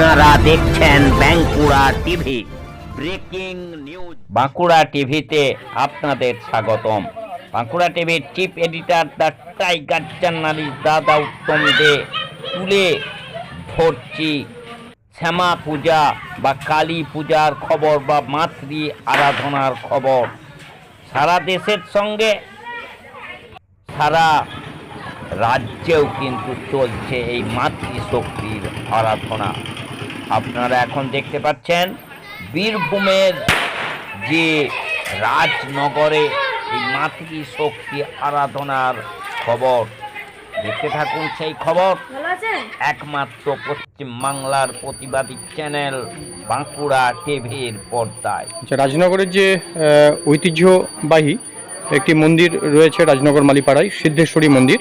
আপনারা দেখছেন Bankura TV. Breaking news. Bankura টিভিতে আপনাদের স্বাগতম। বাঁকুড়া টিভির chief editor the tiger journalist দাদা উত্তম দে তুলে ধরছি শ্যামা পূজা বা কালী পূজার খবর বা মাতৃ আরাধনার খবর। সারা দেশের সঙ্গে সারা রাজ্যেও কিন্তু চলছে এই মাতৃশক্তির আরাধনা। আপনারা এখন দেখতে পাচ্ছেন বীরভূমের যে রাজনগরে এই মাতৃশক্তি আরাধনার খবর। দেখতে থাকুন সেই খবর। একমাত্র পশ্চিম বাংলার প্রতিবাদী চ্যানেল বাঁকুড়া টিভির পর্দায়। আচ্ছা রাজনগরের যে ঐতিহ্যবাহী একটি মন্দির রয়েছে রাজনগর মালিপাড়ায় সিদ্ধেশ্বরী মন্দির।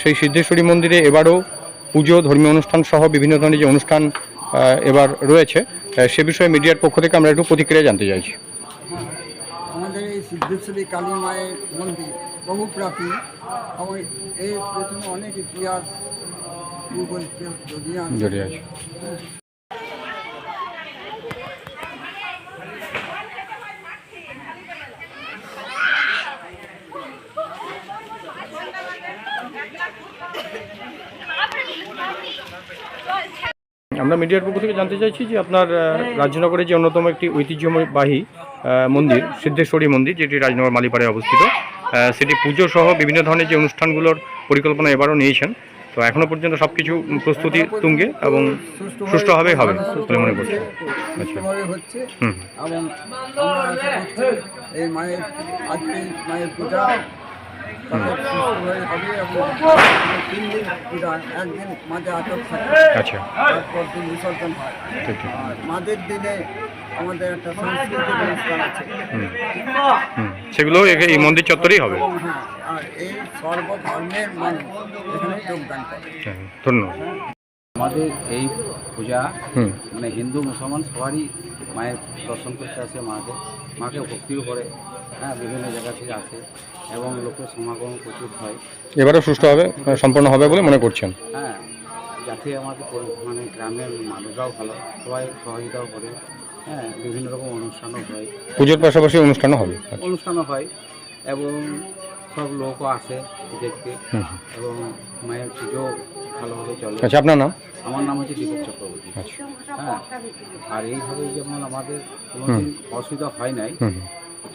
সেই সিদ্ধেশ্বরী মন্দিরে এবারও পুজো ধর্মীয় অনুষ্ঠান সহ বিভিন্ন ধরনের যে অনুষ্ঠান এবার রয়েছে। সে বিষয়ে মিডিয়ার পক্ষ থেকে আমরা একটু প্রতিক্রিয়া জানতে চাইছি। আমাদের এই সিদ্ধেশ্বরী কালী মায়ের মন্দির বহু প্রাচীন। এবং এর প্রথমে অনেক ইতিহাস জড়িয়ে আছে। জড়িয়ে আছে আমরা মিডিয়ার পক্ষ থেকে জানতে চাইছি যে আপনার রাজনগরের যে অন্যতম একটি ঐতিহ্যবাহী মন্দির সিদ্ধেশ্বরী মন্দির যেটি রাজনগর মালিপাড়ায় অবস্থিত সেটি পুজো সহ বিভিন্ন ধরনের যে অনুষ্ঠানগুলোর পরিকল্পনা এবারও নিয়েছেন। তো এখনও পর্যন্ত সব কিছু প্রস্তুতি তুঙ্গে এবং সুষ্ঠুভাবে হবে বলে মনে করছি। আচ্ছা। হুম। এবং আমরা আশা করছি এই মায়ের আজকে মায়ের পূজা তিন দিন একদিন মাঝে আটক থাকে আচ্ছা। তারপর দিন বিসর্জন হয়। আর আমাদের একটা সাংস্কৃতিক অনুষ্ঠান আছে। হুম। হুম। সেগুলো এই মন্দির চত্বরেই হবে? হ্যাঁ আর এই সর্বধর্মের মানুষ এখানে যোগদান করে। হ্যাঁ, ধন্যবাদ। আমাদের এই পূজা মানে হিন্দু মুসলমান সবারই মায়ের দর্শন করতে আসে মাকে। মাকে ভক্তিও করে। হ্যাঁ বিভিন্ন জায়গা থেকে আসে। এবং লোকের সমাগম প্রচুর হয়। এবারও সুষ্ঠুভাবে আহ, সম্পন্ন হবে বলে মনে করছেন? হ্যাঁ যাতে আমাদের মানে গ্রামের মানুষরাও ভালো সবাই সহযোগিতাও করে। হ্যাঁ বিভিন্ন রকম অনুষ্ঠানও হয়। পুজোর পাশাপাশি অনুষ্ঠানও হবে? অনুষ্ঠানও হয় এবং সব লোকও আসে দেখতে। এবং মায়ের পুজো ভালোভাবে চলে। আচ্ছা আপনার নাম? আমার নাম হচ্ছে দীপক চক্রবর্তী। আচ্ছা। হ্যাঁ আর এইভাবে যেমন আমাদের কোনোদিন অসুবিধা হয় নাই।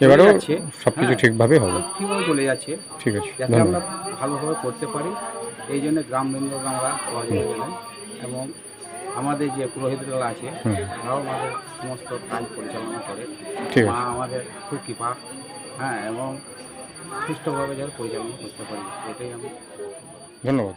এবারেও যাচ্ছে। সব কিছু হ্যাঁ। ঠিকভাবে হবে। ঠিকভাবে চলে যাচ্ছে। ঠিক আছে যাতে আমরা ভালোভাবে করতে পারি এই জন্য গ্রামবৃন্দকে আমরা সহযোগিতা এবং আমাদের যে পুরোহিতরা আছে তারাও আমাদের সমস্ত কাজ পরিচালনা করে। ঠিক মা আছে আমাদের খুব কৃপা হ্যাঁ এবং সুষ্ঠুভাবে যেন পরিচালনা করতে পারি এটাই আমি ধন্যবাদ।